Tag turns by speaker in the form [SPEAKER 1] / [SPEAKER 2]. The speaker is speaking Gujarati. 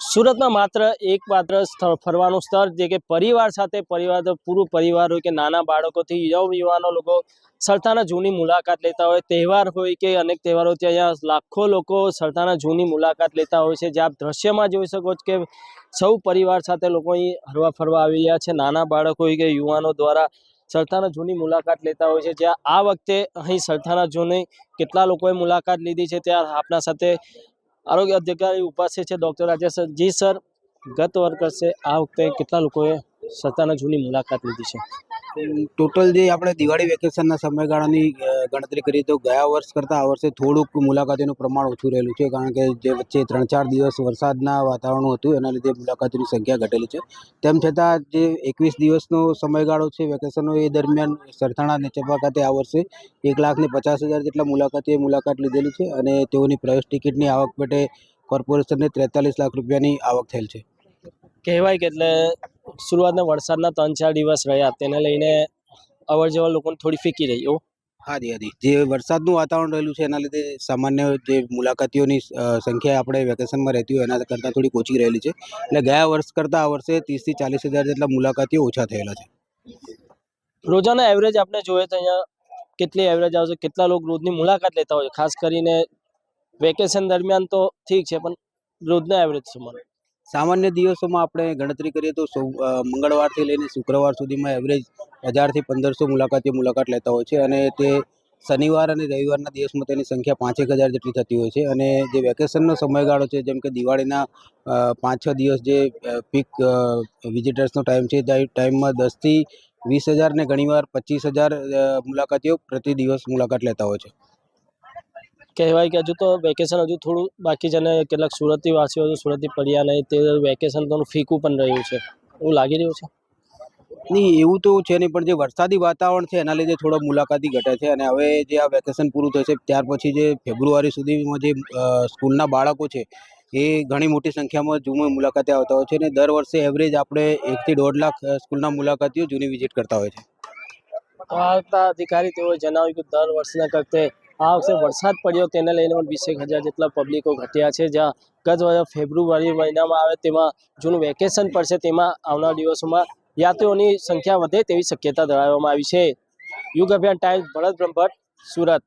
[SPEAKER 1] સુરતમાં માત્ર એક માત્ર સ્થળ ફરવાનું સ્થળ જે કે પરિવાર સાથે પરિવાર પૂરું પરિવાર હોય કે નાના બાળકોથી યવ યુવાનો લોકો સરથાના જૂની મુલાકાત લેતા હોય. તહેવાર હોય કે અનેક તહેવારોથી અહીંયા લાખો લોકો સરથાના જૂની મુલાકાત લેતા હોય છે. જે આપ દ્રશ્યમાં જોઈ શકો છો કે સૌ પરિવાર સાથે લોકો અહીં હરવા ફરવા આવી રહ્યા છે. નાના બાળકો હોય કે યુવાનો દ્વારા સરથાના જૂની મુલાકાત લેતા હોય છે. જ્યાં આ વખતે અહીં સરથાના જૂની કેટલા લોકોએ મુલાકાત લીધી છે ત્યાં આપના સાથે આરોગ્ય અધિકારી ઉપાસ્ય છે ડૉક્ટર રાજેશ સર. ગત વર્ષે આ વખતે કેટલા લોકોએ સત્તાના જૂની મુલાકાત લીધી છે
[SPEAKER 2] ટોટલ જે આપણે દિવાળી વેકેશનના સમયગાળાની ગણતરી કરીએ તો ગયા વર્ષ કરતાં આ વર્ષે થોડુંક મુલાકાતીનું પ્રમાણ ઓછું રહેલું છે, કારણ કે જે વચ્ચે ત્રણ ચાર દિવસ વરસાદના વાતાવરણ હતું, એના લીધે મુલાકાતીની સંખ્યા ઘટેલી છે. તેમ છતાં જે એકવીસ દિવસનો સમયગાળો છે વેકેશનનો એ દરમિયાન સરથાણા નેચરપા ખાતે આ વર્ષે એક લાખ ને પચાસ હજાર જેટલા મુલાકાતીએ મુલાકાત લીધેલી છે અને તેઓની પ્રવેશ ટિકિટની આવક માટે કોર્પોરેશનને ત્રેતાલીસ લાખ રૂપિયાની આવક થયેલ છે.
[SPEAKER 1] કહેવાય કે એટલે શરૂઆતના વરસાદના ત્રણ ચાર દિવસ રહ્યા તેને લઈને અવર જવર લોકોને થોડી ફીકી રહી એવું
[SPEAKER 2] હાજી હાજી. જે વરસાદનું વાતાવરણ રહેલું છે એના લીધે સામાન્ય જે મુલાકાતીઓની સંખ્યા આપણે વેકેશનમાં રહેતી હોય એના કરતાં થોડીક ઓછી રહેલી છે. એટલે ગયા વર્ષ કરતાં આ વર્ષે ત્રીસથી ચાલીસ હજાર જેટલા મુલાકાતીઓ ઓછા થયેલા છે.
[SPEAKER 1] રોજાના એવરેજ આપણે જોઈએ તો અહીંયા કેટલી એવરેજ આવશે કેટલા લોકો રોજની મુલાકાત લેતા હોય ખાસ કરીને વેકેશન દરમિયાન તો ઠીક છે પણ રોજના એવરેજ શું મળે
[SPEAKER 2] સામાન્ય દિવસોમાં આપણે ગણતરી કરીએ તો મંગળવારથી લઈને શુક્રવાર સુધીમાં એવરેજ હજારથી પંદરસો મુલાકાતીઓ મુલાકાત લેતા હોય છે અને તે શનિવાર અને રવિવારના દિવસમાં તેની સંખ્યા પાંચેક હજાર જેટલી થતી હોય છે અને જે વેકેશનનો સમયગાળો છે, જેમ કે દિવાળીના પાંચ છ દિવસ જે પીક વિઝિટર્સનો ટાઈમ છે, તે ટાઈમમાં દસથી વીસ હજાર ને ઘણીવાર પચીસ હજાર મુલાકાતીઓ પ્રતિ દિવસ મુલાકાત લેતા હોય છે.
[SPEAKER 1] કહેવાય કે હજુ તો વેકેશન હજુ થોડું બાકી છે અને કેટલાક સુરતી વાસીઓ હજુ સુરતથી પડ્યા નહીં તે વેકેશન થોડું ફીકું પણ રહ્યું છે. એવું લાગી રહ્યું છે?
[SPEAKER 2] નહીં એવું તો છે નહીં પણ જે વરસાદી વાતાવરણ છે એના લીધે થોડો મુલાકાતી ઘટે છે અને હવે જે આ વેકેશન પૂરું થશે ત્યાર પછી જે ફેબ્રુઆરી સુધીમાં જે સ્કૂલના બાળકો છે એ ઘણી મોટી સંખ્યામાં જૂની મુલાકાતે આવતા હોય છે અને દર વર્ષે એવરેજ આપણે એકથી દોઢ લાખ સ્કૂલના મુલાકાતીઓ જૂની વિઝિટ કરતા હોય છે.
[SPEAKER 1] તો આવતા અધિકારી તેઓએ જણાવ્યું કે દર વર્ષના કરતે આ વખતે વરસાદ પડ્યો, તેને લઈને પણ વીસેક હજાર જેટલા પબ્લિકો ઘટ્યા છે. જ્યાં ગત ફેબ્રુઆરી મહિનામાં આવે તેમાં જૂનું વેકેશન પડશે, તેમાં આવનાર દિવસોમાં યાત્રીઓની સંખ્યા વધે તેવી શક્યતા ધરાવવામાં આવી છે. યુગ અભિયાન ટાઈમ્સ ભરત બ્રહ્મભટ્ટ, સુરત.